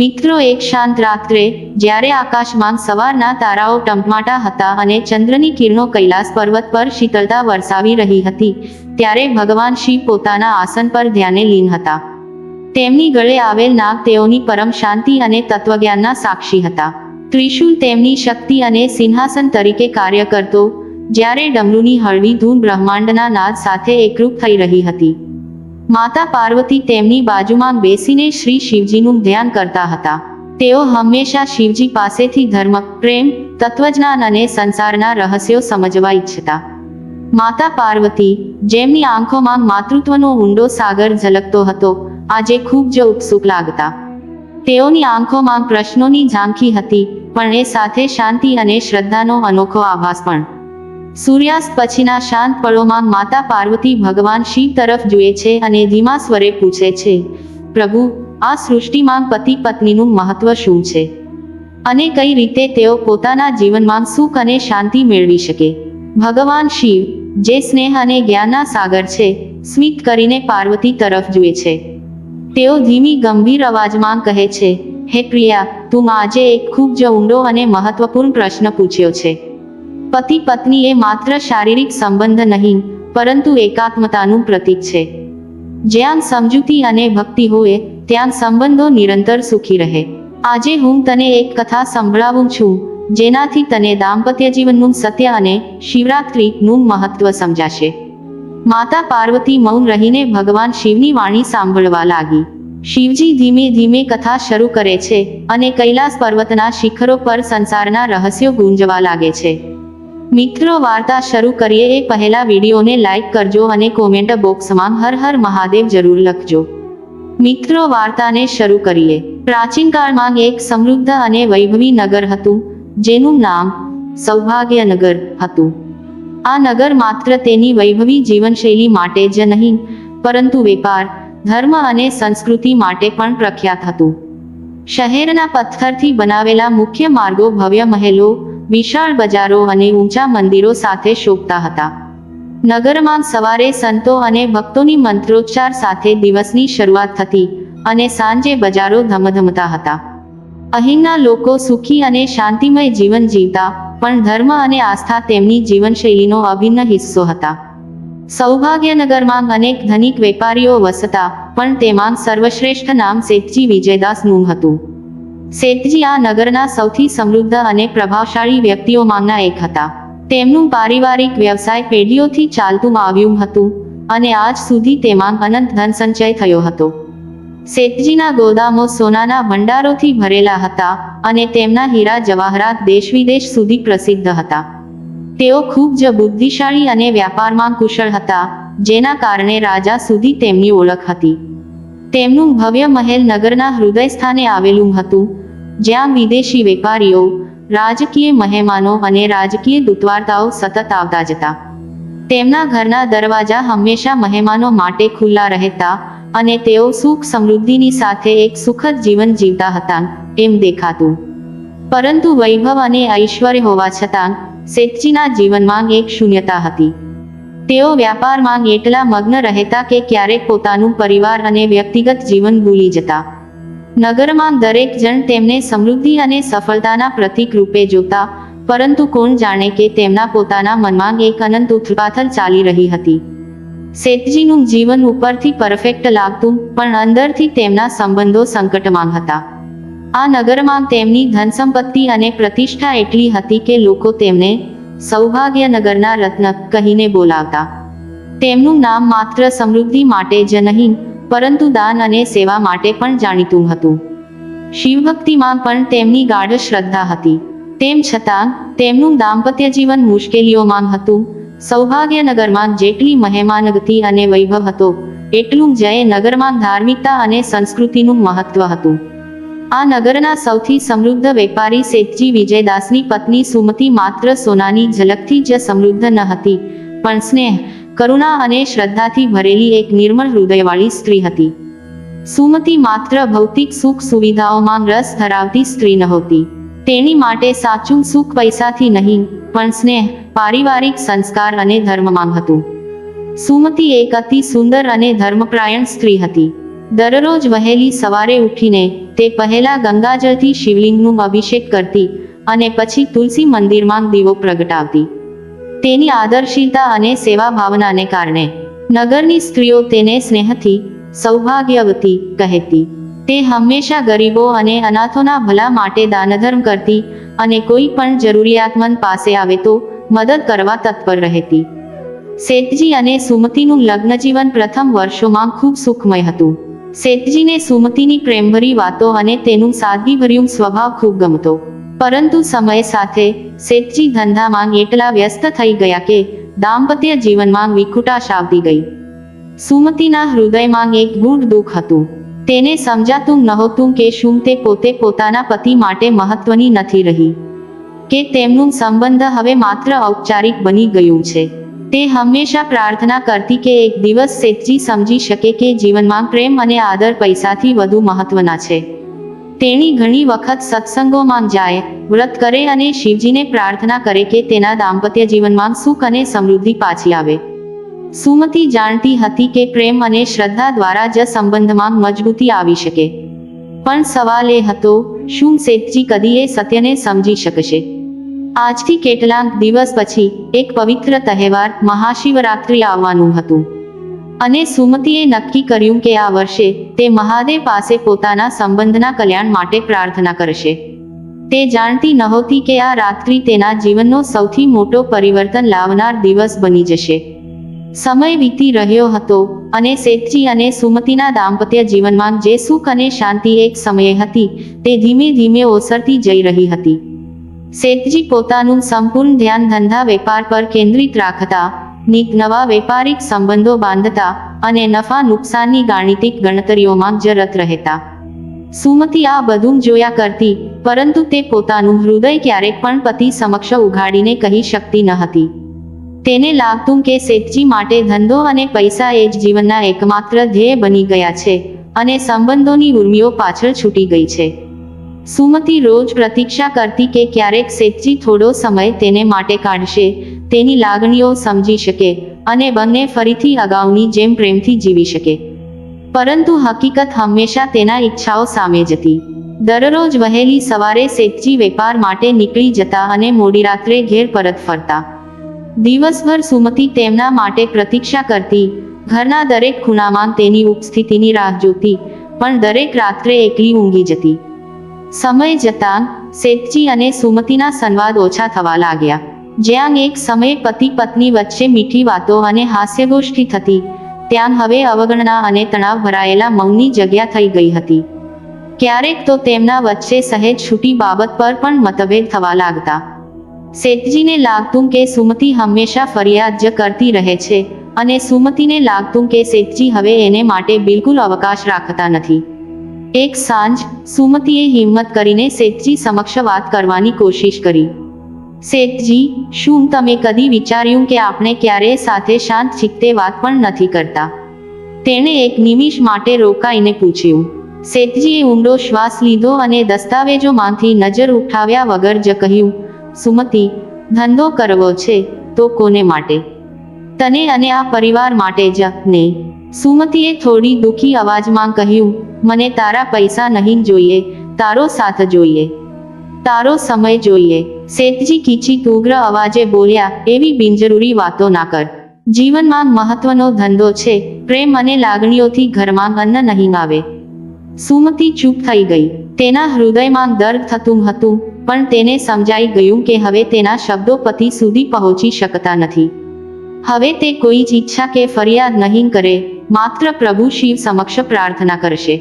મિત્રો, એક શાંત રાત્રે જ્યારે આકાશમાં સવારના તારાઓ ટમટમાટા હતા અને ચંદ્રની કિરણો કૈલાસ પર્વત પર શીતળતા વરસાવી રહી હતી, ત્યારે ભગવાન શિવ પોતાના આસન પર ધ્યાને લીન હતા. તેમની ગળે આવેલ નાગ તેઓની પરમ શાંતિ અને તત્વજ્ઞાનના સાક્ષી હતા. ત્રિશૂલ તેમની શક્તિ અને સિંહાસન તરીકે કાર્ય કરતો, જ્યારે ડમરુની હળવી ધૂન બ્રહ્માંડના નાદ સાથે એકરૂપ થઈ રહી હતી. માતા પાર્વતી તેમની બાજુમાં બેસીને શ્રી શિવજીનું ધ્યાન કરતા હતા. તેઓ હંમેશા શિવજી પાસેથી ધર્મ, પ્રેમ, તત્વજ્ઞાન અને સંસારના રહસ્યો સમજવા ઈચ્છતા. માતા પાર્વતી જેમની આંખોમાં માતૃત્વનો ઊંડો સાગર ઝલકતો હતો, આજે ખૂબ જ ઉત્સુક લાગતા. તેઓની આંખોમાં પ્રશ્નોની ઝાંખી હતી, પણ એ સાથે શાંતિ અને શ્રદ્ધાનો અનોખો આભાસ પણ. સૂર્યાસ્ત પછીના શાંત પળોમાં માતા પાર્વતી ભગવાન શિવ તરફ જુએ છે અને ધીમા સ્વરે પૂછે છે, પ્રભુ, આ સૃષ્ટિમાં પતિ પત્નીનું મહત્વ શું છે? અને કઈ રીતે તેઓ પોતાના જીવનમાં સુખ અને શાંતિ મેળવી શકે? ભગવાન શિવ, જે સ્નેહ અને જ્ઞાનના સાગર છે, સ્મિત કરીને પાર્વતી તરફ જુએ છે. તેઓ ધીમી, ગંભીર અવાજમાં કહે છે, હે પ્રિયા, તું આજે એક ખૂબ જ ઊંડો અને મહત્વપૂર્ણ પ્રશ્ન પૂછ્યો છે. પતિ પત્ની એ માત્ર શારીરિક સંબંધ નહીં, પરંતુ એકાત્મતાનું પ્રતીક છે. જ્યાં સમજૂતી અને ભક્તિ હોય, ત્યાં સંબંધો નિરંતર સુખી રહે. આજે હું તને એક કથા સંભળાવું છું, જેનાથી તને દાંપત્ય જીવનનું સત્ય અને શિવરાત્રિનું મહત્વ સમજાશે. માતા પાર્વતી મૌન રહીને ભગવાન શિવની વાણી સાંભળવા લાગી. શિવજી ધીમે ધીમે કથા શરૂ કરે છે અને કૈલાસ પર્વતના શિખરો પર સંસારના રહસ્યો ગુંજવા લાગે છે. મિત્રો વાર્તા શરૂ કરીએ એ પહેલા વિડીયોને લાઈક કરજો અને કોમેન્ટ બોક્સમાં હર હર મહાદેવ જરૂર લખજો. મિત્રો વાર્તાને શરૂ કરીએ. પ્રાચીન કાળમાં એક સમૃદ્ધ અને વૈભવી નગર હતું, જેનું નામ સૌભાગ્યનગર હતું. આ નગર માત્ર તેની વૈભવી જીવનશૈલી માટે જ નહીં, પરંતુ વેપાર, ધર્મ અને સંસ્કૃતિ માટે પણ પ્રખ્યાત હતું. શહેરના પથ્થરથી બનાવેલા મુખ્ય માર્ગો ભવ્ય મહેલો વિશાળ બજારો અને ઊંચા મંદિરો સાથે શોભતા હતા. નગરમાં સવારે સંતો અને ભક્તોની મંત્રોચ્ચાર સાથે દિવસની શરૂઆત થતી અને સાંજે બજારો ધમધમતા હતા. અહીંના લોકો સુખી અને શાંતિમય જીવન જીવતા, પણ ધર્મ અને આસ્થા તેમની જીવનશૈલીનો અભિન્ન હિસ્સો હતા. સૌભાગ્યનગરમાં અનેક ધનિક વેપારીઓ વસતા, પણ તેમાં સર્વશ્રેષ્ઠ નામ શેઠજી વિજયદાસનું હતું. શેઠજી આ નગરના સૌથી સમૃદ્ધ અને પ્રભાવશાળી વ્યક્તિઓમાંના એક હતા. તેમનું પારિવારિક વ્યવસાય પેઢીઓથી ચાલતું આવ્યું હતું અને આજ સુધી તેમાં અનંત ધન સંચય થયો હતો. શેઠજીના ગોદામો સોનાના ભંડારોથી ભરેલા હતા અને તેમના હીરા જવાહરાત દેશ વિદેશ સુધી પ્રસિદ્ધ હતા. તેઓ ખૂબ જ બુદ્ધિશાળી અને વ્યાપારમાં કુશળ હતા, જેના કારણે રાજા સુધી તેમની ઓળખ હતી. તેમનું ભવ્ય મહેલ નગરના હૃદય સ્થાને આવેલું હતું જ્યાં વિદેશી વેપારીઓ, રાજકીય મહેમાનો અને રાજકીય દૂતવાર્તાઓ સતત આવતા જતા. તેમના ઘરના દરવાજા હંમેશા મહેમાનો માટે ખુલ્લા રહેતા અને તેઓ સુખ સમૃદ્ધિની સાથે એક સુખદ જીવન જીવતા હતા એમ દેખાતું. પરંતુ વૈભવ અને ઐશ્વર્ય હોવા છતાં શેઠજીના જીવનમાં એક શૂન્યતા હતી. તેઓ વ્યાપારમાં એટલા મગ્ન રહેતા કે ક્યારેક પોતાનું પરિવાર અને વ્યક્તિગત જીવન ભૂલી જતા. નગરમાં દરેક જણ તેમને સમૃદ્ધિ અને સફળતાના પ્રતીક રૂપે જોતા, પરંતુ કોણ જાણે કે તેમના પોતાના મનમાં એક અનંત ઉથલપાથલ ચાલી રહી હતી. શેઠજીનું જીવન ઉપરથી પરફેક્ટ લાગતું, પણ અંદરથી તેમના સંબંધો સંકટમાં હતા. આ નગરમાં તેમની ધન સંપત્તિ અને પ્રતિષ્ઠા એટલી હતી કે લોકો તેમને સૌભાગ્યનગરના રત્ન કહીને બોલાવતા. તેમનું નામ માત્ર સમૃદ્ધિ માટે જ નહીં પરંતુ દાન અને સેવા માટે પણ જાણીતું હતું. શિવભક્તિમાં પણ તેમની ગાઢ શ્રદ્ધા હતી. તેમ છતાં, તેમનું દાંપત્ય જીવન મુશ્કેલીઓમાં હતું. સૌભાગ્યનગરમાં જેટલી મહેમાનગતિ અને વૈભવ હતો, એટલું જય નગરમાં ધાર્મિકતા અને સંસ્કૃતિનું મહત્વ હતું. આ નગરના સૌથી સમૃદ્ધ વેપારી શેઠજી વિજયદાસની પત્ની સુમતી માત્ર સોનાની ઝલકથી જ સમૃદ્ધ ન હતી, પણ સ્નેહ કરુણા અને શ્રદ્ધાથી ભરેલી એક નિર્મળ હૃદયવાળી સ્ત્રી હતી. સુમતિ માત્ર ભૌતિક સુખ સુવિધાઓમાં રસ ધરાવતી સ્ત્રી નહોતી. તેની માટે સાચું સુખ પૈસાથી નહીં, પણ સ્નેહ, પારિવારિક સંસ્કાર અને ધર્મમાં હતું. સુમતિ એક અતિ સુંદર અને ધર્મપ્રાયણ સ્ત્રી હતી. દરરોજ વહેલી સવારે ઉઠીને તે પહેલા ગંગાજળથી શિવલિંગનું અભિષેક કરતી અને પછી તુલસી મંદિરમાં દીવો પ્રગટાવતી. તેની આદર્શીલતા અને સેવા ભાવનાને કારણે નગરની સ્ત્રીઓ તેને સ્નેહથી, સૌભાગ્યવતી કહેતી. તે હંમેશા ગરીબો અને અનાથોના ભલા માટે દાનધર્મ કરતી અને કોઈ પણ જરૂરિયાતમંદ પાસે આવે તો મદદ કરવા તત્પર રહેતી. શેઠજી અને સુમતીનું લગ્નજીવન પ્રથમ વર્ષોમાં ખૂબ સુખમય હતું. શેઠજીને સુમતીની પ્રેમભરી વાતો અને તેનું સાદગીભર્યું સ્વભાવ ખૂબ ગમતો. પરંતુ સમય સાથે શેઠજી ધંધામાં એટલા વ્યસ્ત થઈ ગયા કે દાંપત્ય જીવનમાં વિખુટાશ આવતી ગઈ. સુમતીના હૃદયમાં એક ગૂઢ દુઃખ હતું. તેને સમજાતું નહોતું કે શું તે પોતે પોતાના પતિ માટે મહત્વની નથી રહી. કે તેમનું સંબંધ હવે માત્ર ઔપચારિક બની ગયું છે. તે હંમેશા પ્રાર્થના કરતી કે એક દિવસ શેઠજી સમજી શકે કે જીવનમાં પ્રેમ અને આદર પૈસાથી વધુ મહત્વના છે. તેણી ઘણી વખત સત્સંગોમાં જાય, વ્રત કરે અને શિવજીને પ્રાર્થના કરે કે તેના દાંપત્ય જીવનમાં સુખ અને સમૃદ્ધિ પાછી આવે. સુમતી જાણતી હતી કે પ્રેમ અને શ્રદ્ધા દ્વારા જ સંબંધમાં મજબૂતી આવી શકે. પણ સવાલ એ હતો, શું શેઠજી કદી એ સત્યને સમજી શકશે? આજથી કેટલાક દિવસ પછી એક પવિત્ર તહેવાર મહાશિવરાત્રિ આવવાનું હતું. અને સુમતીએ નક્કી કર્યું કે આ વર્ષે તે મહાદેવ પાસે પોતાના સંબંધના કલ્યાણ માટે પ્રાર્થના કરશે. તે જાણતી નહોતી કે આ રાત્રિ તેના જીવનનો સૌથી મોટો પરિવર્તન લાવનાર દિવસ બની જશે. સમય વીતી રહ્યો હતો અને શેઠજી અને સુમતીના દાંપત્ય જીવનમાં જે સુખ અને શાંતિ એક સમયે હતી, તે ધીમે ધીમે ઓસરતી જઈ રહી હતી. શેઠજી પોતાનું સંપૂર્ણ ધ્યાન ધંધા વેપાર પર કેન્દ્રિત રાખતા નીક નવા વેપારિક સંબંધો બાંધતા અને નફા નુકસાનની ગાણિતિક ગણતરીઓમાં જ રત રહેતા. સુમતી આ બધું જોયા કરતી, પરંતુ તે પોતાનું હૃદય ક્યારેક પણ પતિ સમક્ષ ઉઘાડીને કહી શકતી ન હતી. તેને લાગતું કે શેઠજી માટે ધંધો અને પૈસા એ જ જીવનના એકમાત્ર ધ્યેય બની ગયા છે અને સંબંધોની ઉર્મિઓ પાછળ છૂટી ગઈ છે. સુમતી રોજ પ્રતીક્ષા કરતી કે ક્યારેક શેઠજી થોડો સમય તેને માટે કાઢશે, તેની લાગણીઓ સમજી શકે અને બંને ફરીથી અગાઉની જેમ પ્રેમથી જીવી શકે. પરંતુ હકીકત હંમેશા તેના ઈચ્છાઓ સામે જતી દરરોજ વહેલી સવારે શેઠજી વેપાર માટે નીકળી જતા અને મોડી રાત્રે ઘેર પરત ફરતા. દિવસભર સુમતી તેમના માટે પ્રતીક્ષા કરતી, ઘરના દરેક ખૂણામાં તેની ઉપસ્થિતિની રાહ જોતી, પણ દરેક રાત્રે એકલી ઊંઘી જતી. સમય જતાં શેઠજી અને સુમતીના સંવાદ ઓછા થવા લાગ્યા. જ્યાં એક સમયે પતિ પત્ની વચ્ચે મીઠી વાતો અને હાસ્યગોષ્ઠી થતી, ત્યાં હવે અવગણના અને તણાવ ભરાયેલા મૌનની જગ્યા થઈ ગઈ હતી. ક્યારેક તો તેમના વચ્ચે સહેજ છૂટી બાબત પર પણ મતભેદ થવા લાગતા. શેઠજીને લાગતું કે સુમતી હંમેશા ફરિયાદ જ કરતી રહે છે, અને સુમતીને લાગતું કે શેઠજી હવે એને માટે બિલકુલ અવકાશ રાખતા નથી. એક સાંજ સુમતીએ હિંમત કરીને શેઠજી સમક્ષ વાત કરવાની કોશિશ કરી. શેઠજી, શું તમે કદી વિચાર્યું કે આપણે ક્યારેય સાથે શાંત ચિત્તે વાત પણ નથી કરતા? તેણે એક નિમિષ માટે રોકાઈને પૂછ્યું. શેઠજીએ ઊંડો શ્વાસ લીધો અને દસ્તાવેજોમાંથી નજર ઉઠાવ્યા વગર જ કહ્યું, સુમતી, ધંધો કરવો છે તો કોને માટે? તને અને આ પરિવાર માટે જ, ને. સુમતીએ થોડી દુખી અવાજમાં કહ્યું, મને તારા પૈસા નહીં જોઈએ, તારો સાથ જોઈએ. તારો સમય જોઈએ. શેઠજી કીચી ઉગ્ર અવાજે બોલ્યા, એવી બિનજરૂરી વાતો ના કર. જીવનમાં મહત્વનો ધંધો છે, પ્રેમ અને લાગણીઓથી ઘરમાં અન્ન નહીં આવે. સુમતી ચૂપ થઈ ગઈ. તેના હૃદયમાં દર્દ થતું હતું, પણ તેને સમજાઈ ગયું કે હવે તેના શબ્દો પતિ સુધી પહોંચી શકતા નથી. હવે તે કોઈ જ ઈચ્છા કે ફરિયાદ નહીં કરે, માત્ર પ્રભુ શિવ સમક્ષ પ્રાર્થના કરશે.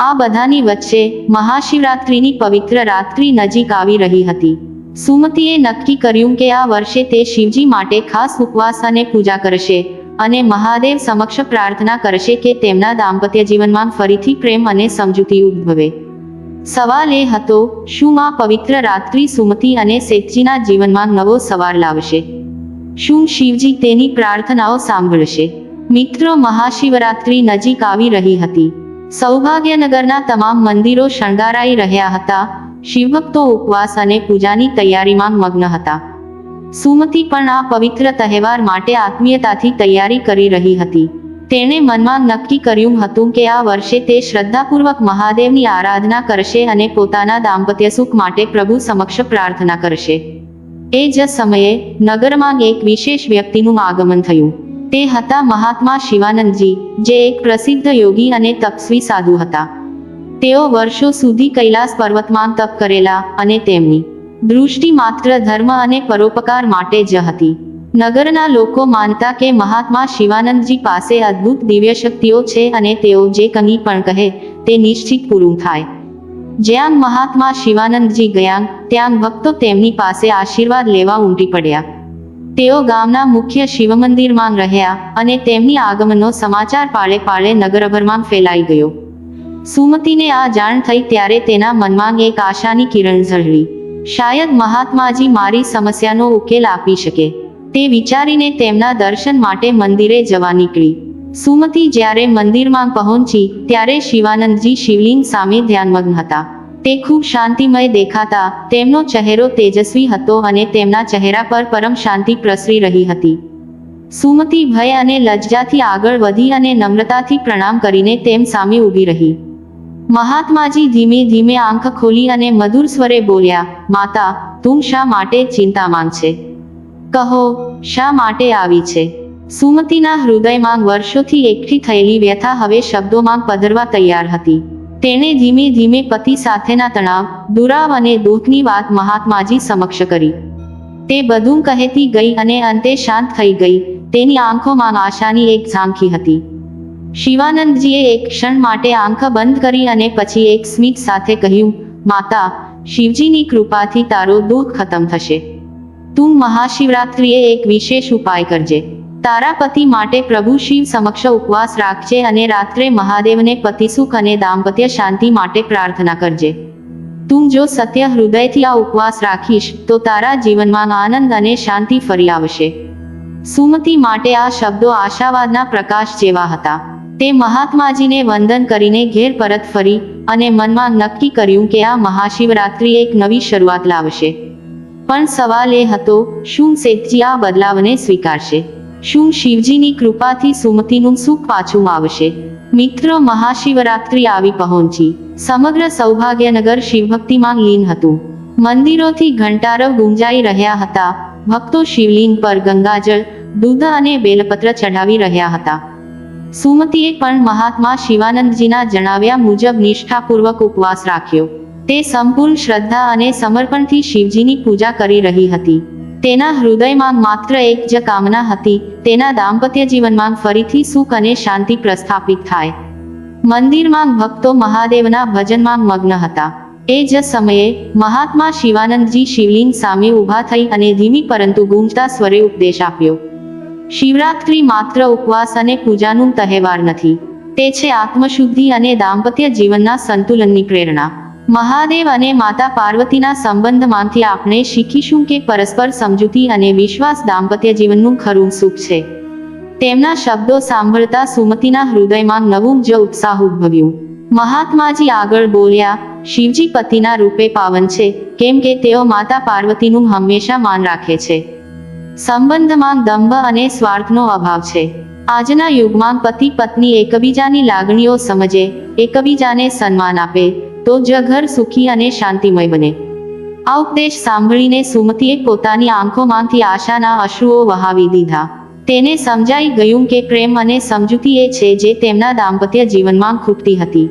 આ બધાની વચ્ચે મહાશિવરાત્રિની પવિત્ર રાત્રિ નજીક આવી રહી હતી. સુમતીએ નક્કી કર્યું કે આ વર્ષે તે શિવજી માટે ખાસ ઉપવાસ અને પૂજા કરશે અને મહાદેવ સમક્ષ પ્રાર્થના કરશે કે તેમના દાંપત્ય જીવનમાં ફરીથી પ્રેમ અને સમજૂતી ઉદ્ભવે. સવાલ એ હતો, શું આ પવિત્ર રાત્રિ સુમતી અને શેઠજીના જીવનમાં નવો સવાર લાવશે? શું શિવજી તેની પ્રાર્થનાઓ સાંભળશે? મિત્રો મહાશિવરાત્રિ નજીક આવી રહી હતી. સૌભાગ્યનગરના તમામ મંદિરો શણગારાઈ રહ્યા હતા. શિવભક્તો ઉપવાસ અને પૂજાની તૈયારીમાં મગ્ન હતા. સુમતી પણ આ પવિત્ર તહેવાર માટે આત્મીયતાથી તૈયારી કરી રહી હતી. તેણે મનમાં નક્કી કર્યું હતું કે આ વર્ષે તે શ્રદ્ધાપૂર્વક મહાદેવની આરાધના કરશે અને પોતાના દાંપત્ય સુખ માટે પ્રભુ સમક્ષ પ્રાર્થના કરશે. એ જ સમયે નગરમાં એક વિશેષ વ્યક્તિનું આગમન થયું. તે હતા મહાત્મા શિવાનંદજી, જે એક પ્રસિદ્ધ યોગી અને તપસ્વી સાધુ હતા. તેઓ વર્ષો સુધી કૈલાસ પર્વતમાં તપ કરેલા અને તેમની દૃષ્ટિ માત્ર ધર્મ અને પરોપકાર માટે જ હતી. નગરના લોકો માનતા કે મહાત્મા શિવાનંદજી પાસે અદ્ભુત દિવ્ય શક્તિઓ છે અને તેઓ જે કંઈ પણ કહે તે નિશ્ચિત પૂરું થાય. જ્યાં મહાત્મા શિવાનંદજી ગયા, ત્યાં ભક્તો તેમની પાસે આશીર્વાદ લેવા ઉમટી પડ્યા. તેઓ ગામના મુખ્ય શિવ મંદિરમાં રહ્યા અને તેમની આગમનનો સમાચાર પાળે પાળે નગરભરમાં ફેલાઈ ગયો. સુમતીને આ જાણ થઈ ત્યારે તેના મનમાં એક આશાની કિરણ ઝળવી. શાયદ મહાત્માજી મારી સમસ્યાનો ઉકેલ આપી શકે. તે વિચારીને તેમના દર્શન માટે મંદિરે જવા નીકળી. સુમતી જ્યારે મંદિરમાં પહોંચી, ત્યારે શિવાનંદજી શિવલિંગ સામે ધ્યાનમગ્ન હતા. તે ખૂબ શાંતિમય દેખાતા, તેમનો ચહેરો તેજસ્વી હતો અને તેમના ચહેરા પર પરમ શાંતિ પ્રસરી રહી હતી. સુમતી ભય અને લજ્જાથી આગળ વધી અને નમ્રતાથી પ્રણામ કરીને તેમ સામે ઊભી રહી. મહાત્માજી ધીમે ધીમે આંખ ખોલી અને મધુર સ્વરે બોલ્યા, માતા, તું શા માટે ચિંતામાં છે? કહો, શા માટે આવી છે? સુમતીના હૃદયમાં વર્ષોથી એકઠી થયેલી વ્યથા હવે શબ્દોમાં પધરવા તૈયાર હતી. તેણે ધીમે ધીમે પતિ સાથેના તણાવ, દુરાવ અને દુઃખની વાત મહાત્માજી સમક્ષ કરી. તે બધું કહેતી ગઈ અને અંતે શાંત થઈ ગઈ. તેની આંખોમાં આશાની એક ઝાંખી હતી. શિવાનંદજીએ એક ક્ષણ માટે આંખ બંધ કરી અને પછી એક સ્મિત સાથે કહ્યું, માતા, શિવજીની કૃપાથી તારો દુઃખ ખતમ થશે. તું મહાશિવરાત્રિએ એક વિશેષ ઉપાય કરજે. તારા પતિ માટે પ્રભુ શિવ સમક્ષ ઉપવાસ રાખજે અને રાત્રે મહાદેવને પતિ સુખ અને દાંપત્ય શાંતિ માટે પ્રાર્થના કરજે. તું જો સત્ય હૃદયથી આ ઉપવાસ રાખીશ, તો તારા જીવનમાં આનંદ અને શાંતિ ફરી આવશે. સુમતી માટે આ શબ્દો આશાવાદના પ્રકાશ જેવા હતા. તે મહાત્માજીને વંદન કરીને ઘેર પરત ફરી અને મનમાં નક્કી કર્યું કે આ મહાશિવરાત્રિ એક નવી શરૂઆત લાવશે. પણ સવાલ એ હતો, શું શેઠજી આ બદલાવને સ્વીકારશે? શું શિવજીની કૃપાથી સુમતીનું સુખ પાછું આવશે? મિત્રો મહાશિવરાત્રિ આવી પહોંચી. સમગ્ર સૌભાગ્યનગર શિવભક્તિમાં લીન હતું. મંદિરોથી ઘંટારવ ગુંજાઈ રહ્યા હતા. ભક્તો શિવલિંગ પર ગંગાજળ, દૂધ અને બેલપત્ર ચઢાવી રહ્યા હતા. સુમતીએ પણ મહાત્મા શિવાનંદજીના જણાવ્યા મુજબ નિષ્ઠાપૂર્વક ઉપવાસ રાખ્યો. તે સંપૂર્ણ શ્રદ્ધા અને સમર્પણથી શિવજીની પૂજા કરી રહી હતી. તેના હૃદયમાં માત્ર એક જ કામના હતી, તેના દાંપત્ય જીવનમાં ફરીથી સુખ અને શાંતિ પ્રસ્થાપિત થાય. મંદિરમાં ભક્તો મહાદેવના ભજનમાં મગ્ન હતા. એ જ સમયે, મહાત્મા શિવાનંદજી શિવલિંગ સામે ઊભા થઈ અને ધીમી પરંતુ ગુંજતા સ્વરે ઉપદેશ આપ્યો. શિવરાત્રિ માત્ર ઉપવાસ અને પૂજાનું તહેવાર નથી. તે છે આત્મશુદ્ધિ અને દાંપત્ય જીવનના સંતુલનની પ્રેરણા. મહાદેવ અને માતા પાર્વતીના સંબંધમાંથી આપણે શીખીશું કે પરસ્પર સમજૂતી અને વિશ્વાસ દાંપત્ય જીવનનું ખરું સુખ છે. તેમના શબ્દો સાંભળતા સુમતીના હૃદયમાં નવું જ ઉત્સાહ ઉદ્ભવ્યું. મહાત્માજી આગળ બોલ્યા, શિવજી પતિના રૂપે પાવન છે, કેમ કે તેઓ માતા પાર્વતીનું હંમેશા માન રાખે છે. સંબંધમાં દંભ અને સ્વાર્થનો અભાવ છે. આજના યુગમાં પતિ પત્ની એકબીજાની લાગણીઓ સમજે, એકબીજાને સન્માન આપે તો જ ઘર સુખી અને શાંતિમય બને. આ ઉપદેશ સાંભળીને સુમતીએ પોતાની આંખોમાંથી આશાના અશ્રુઓ વહાવી દીધા. તેને સમજાઈ ગયું કે પ્રેમ અને સમજૂતી એ છે જે તેમના દાંપત્ય જીવનમાં ખૂટતી હતી.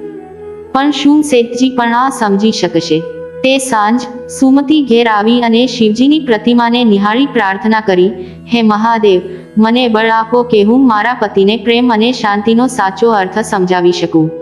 પણ શું શેઠજી પણ આ સમજી શકશે? તે સાંજ સુમતી ઘેર આવી અને શિવજીની પ્રતિમાને નિહાળી પ્રાર્થના કરી, હે મહાદેવ, મને બળ આપો કે હું મારા પતિને પ્રેમ અને શાંતિનો સાચો અર્થ સમજાવી શકું.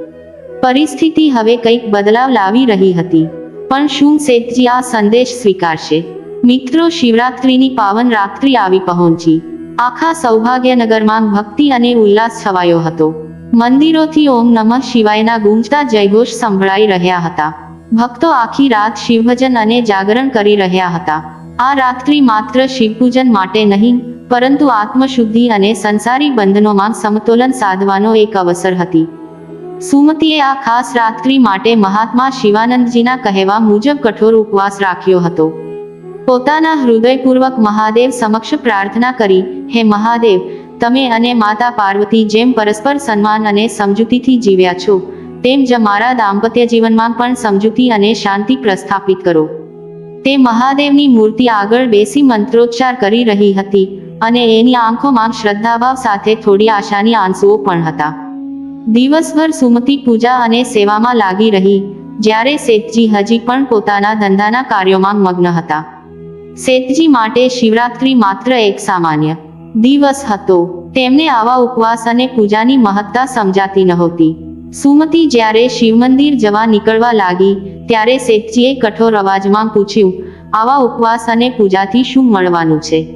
પરિસ્થિતિ હવે કંઈક બદલાવ લાવી રહી હતી. પણ શું શેઠજી આ સંદેશ સ્વીકારશે? મિત્રો, શિવરાત્રિની પાવન રાત્રિ આવી પહોંચી. આખા સૌભાગ્યનગરમાં ભક્તિ અને ઉલ્લાસ છવાયો હતો. મંદિરોથી ઓમ નમઃ શિવાયના ગુંજતા જયઘોષ સંભળાઈ રહ્યા હતા. ભક્તો આખી રાત શિવભજન અને જાગરણ કરી રહ્યા હતા. આ રાત્રિ માત્ર શિવપૂજન માટે નહીં, પરંતુ આત્મશુદ્ધિ અને સંસારી બંધનોમાં સમતોલન સાધવાનો એક અવસર હતી. સુમતીએ આ ખાસ રાત્રિ માટે મહાત્મા શિવાનંદજીના કહેવા મુજબ કઠોર ઉપવાસ રાખ્યો હતો. પોતાના હૃદયપૂર્વક મહાદેવ સમક્ષ પ્રાર્થના કરી, હે મહાદેવ, તમે અને માતા પાર્વતી જેમ પરસ્પર સન્માન અને સમજૂતીથી જીવ્યા છો, તેમ જ મારા દાંપત્ય જીવનમાં પણ સમજૂતી અને શાંતિ પ્રસ્થાપિત કરો. તે મહાદેવની મૂર્તિ આગળ બેસી મંત્રોચ્ચાર કરી રહી હતી અને એની આંખોમાં શ્રદ્ધાભાવ સાથે થોડી આશાની આંસુઓ પણ હતા. દિવસભર સુમતિ, પૂજા અને સેવામાં લાગી રહી. જ્યારે શેઠજી હજી પણ પોતાના ધંધાના કાર્યોમાં મગ્ન હતા. શેઠજી માટે શિવરાત્રી માત્ર એક સામાન્ય દિવસ હતો. તેમને આવા ઉપવાસ અને પૂજાની મહત્તા સમજાતી નહોતી. સુમતિ જ્યારે શિવ મંદિર જવા નીકળવા લાગી, ત્યારે શેઠજીએ કઠોર અવાજમાં પૂછ્યું, આવા ઉપવાસ અને પૂજાથી શું મળવાનું છે?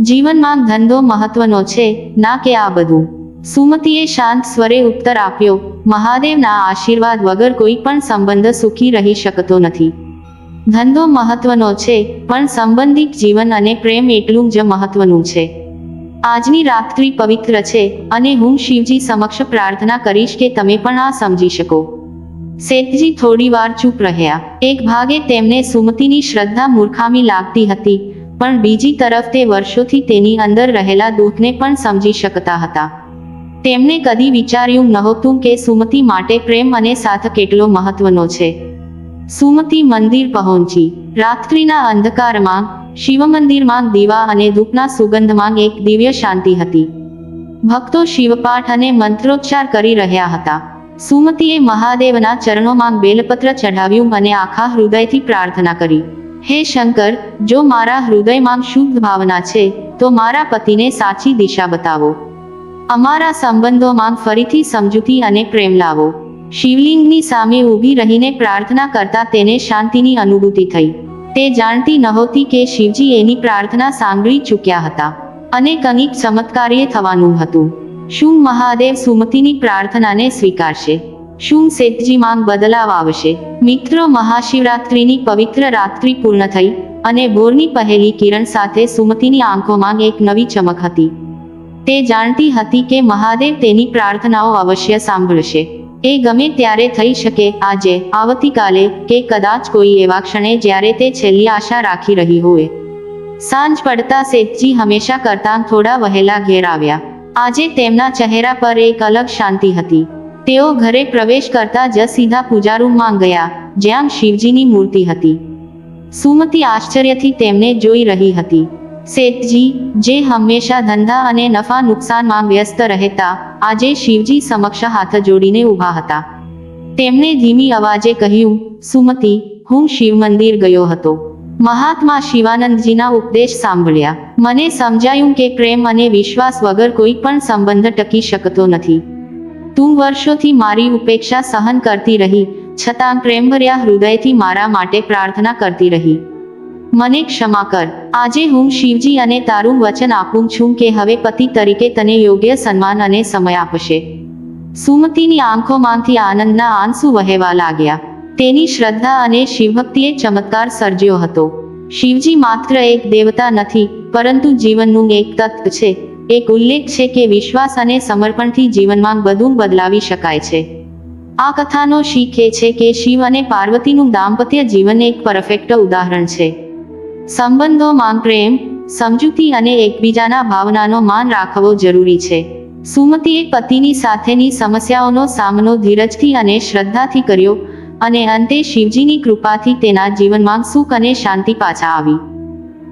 જીવનમાં ધંધો મહત્વનો છે, ના કે આ બધું? સુમતિએ શાંત સ્વરે ઉત્તર આપ્યો, મહાદેવના આશીર્વાદ વગર કોઈ પણ સંબંધ સુખી રહી શકતો નથી. ધંધો મહત્વનો છે, પણ સંબંધિત જીવન અને પ્રેમ એટલું જ મહત્વનું છે. આજની રાત્રિ પવિત્ર છે અને હું શિવજી સમક્ષ પ્રાર્થના કરીશ કે તમે પણ આ સમજી શકો. શેઠજી થોડી વાર ચૂપ રહ્યા. એક ભાગે તેમને સુમતીની શ્રદ્ધા મૂર્ખામી લાગતી હતી, પણ બીજી તરફ તે વર્ષોથી તેની અંદર રહેલા દુઃખને પણ સમજી શકતા હતા. તેમણે કદી વિચાર્યું નહોતું કે સુમતિ માટે પ્રેમ અને સાથ કેટલો મહત્વનો છે. સુમતિ મંદિર પહોંચી. રાત્રિના અંધકારમાં શિવ મંદિરમાં દીવા અને ધૂપના સુગંધમાં એક દિવ્ય શાંતિ હતી. ભક્તો શિવપાઠ અને મંત્રોચ્ચાર કરી રહ્યા હતા. સુમતીએ મહાદેવના ચરણોમાં બેલપત્ર ચઢાવ્યું અને આખા હૃદયથી પ્રાર્થના કરી. હે શંકર, જો મારા હૃદયમાં શુદ્ધ ભાવના છે, તો મારા પતિને સાચી દિશા બતાવો. અમારા સંબંધોમાં ફરીથી સમજૂતી અને પ્રેમ લાવો. શિવલિંગની સામે ઊભી રહીને પ્રાર્થના કરતા તેને શાંતિની અનુભૂતિ થઈ. તે જાણતી નહોતી કે શિવજી એની પ્રાર્થના સાંભળી ચૂક્યા હતા અને કંઈક ચમત્કાર્ય થવાનું હતું. શું મહાદેવ સુમતિની પ્રાર્થનાને સ્વીકારશે? શું શેઠજી માંગ બદલાવ આવશે? મિત્રો મહાશિવરાત્રિની પવિત્ર રાત્રિ પૂર્ણ થઈ અને ભોરની પહેલી કિરણ સાથે સુમતિની આંખોમાં એક નવી ચમક હતી. તે જાણતી હતી કે મહાદેવ તેની પ્રાર્થનાઓ અવશ્ય સાંભળશે. એ ગમે ત્યારે થઈ શકે, આજે, આવતીકાલે, કે કદાચ કોઈ એવા ક્ષણે જ્યારે તે છેલ્લી આશા રાખી રહી હોય. સાંજ પડતા શેઠજી હંમેશા કરતાં થોડા વહેલા ઘેર આવ્યા. આજે તેમના ચહેરા પર એક અલગ શાંતિ હતી. તેઓ ઘરે પ્રવેશ કરતા જ સીધા પૂજારૂમમાં ગયા, જ્યાં શિવજીની મૂર્તિ હતી. સુમતિ આશ્ચર્યથી તેમને જોઈ રહી હતી. શેઠજી, જે હંમેશા ધંધા અને નફા નુકસાનમાં વ્યસ્ત રહેતા, આજે શિવજી સમક્ષ હાથ જોડીને ઊભા હતા. તેમણે ધીમી અવાજે કહ્યું, સુમતિ, હું શિવ મંદિર ગયો હતો. મહાત્મા શિવાનંદજીના ઉપદેશ સાંભળ્યા. મને સમજાયું કે પ્રેમ અને વિશ્વાસ વગર કોઈ પણ સંબંધ ટકી શકતો નથી. તું વર્ષોથી મારી ઉપેક્ષા સહન કરતી રહી, છતાં પ્રેમભર્યા હૃદયથી મારા માટે પ્રાર્થના કરતી રહી. મને ક્ષમા કર. આજે હું શિવજી અને તારું વચન આપું છું કે હવે પતિ તરીકે તને યોગ્ય સન્માન અને સમય આપશે. સુમતીની આંખોમાંથી આનંદના આંસુ વહેવા લાગ્યા. તેની શ્રદ્ધા અને શિવભક્તિએ ચમત્કાર સર્જ્યો હતો. શિવજી માત્ર એક દેવતા નથી, પરંતુ જીવનનું એક તત્વ છે. એક ઉલ્લેખ છે કે વિશ્વાસ અને સમર્પણથી જીવનમાં બધું બદલાવી શકાય છે. આ કથાનો શીખ એ છે કે શિવ અને પાર્વતીનું દાંપત્ય જીવન એક પરફેક્ટ ઉદાહરણ છે. સંબંધોમાં પ્રેમ, સમજૂતી અને એકબીજાના ભાવનાનો માન રાખવો જરૂરી છે. સુમતીએ પતિની સાથેની સમસ્યાઓનો સામનો ધીરજથી અને શ્રદ્ધાથી કર્યો અને અંતે શિવજીની કૃપાથી તેના જીવનમાં સુખ અને શાંતિ પાછા આવી.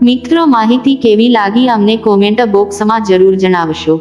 મિત્રો, માહિતી કેવી લાગી અમને કોમેન્ટ બોક્સમાં જરૂર જણાવશો.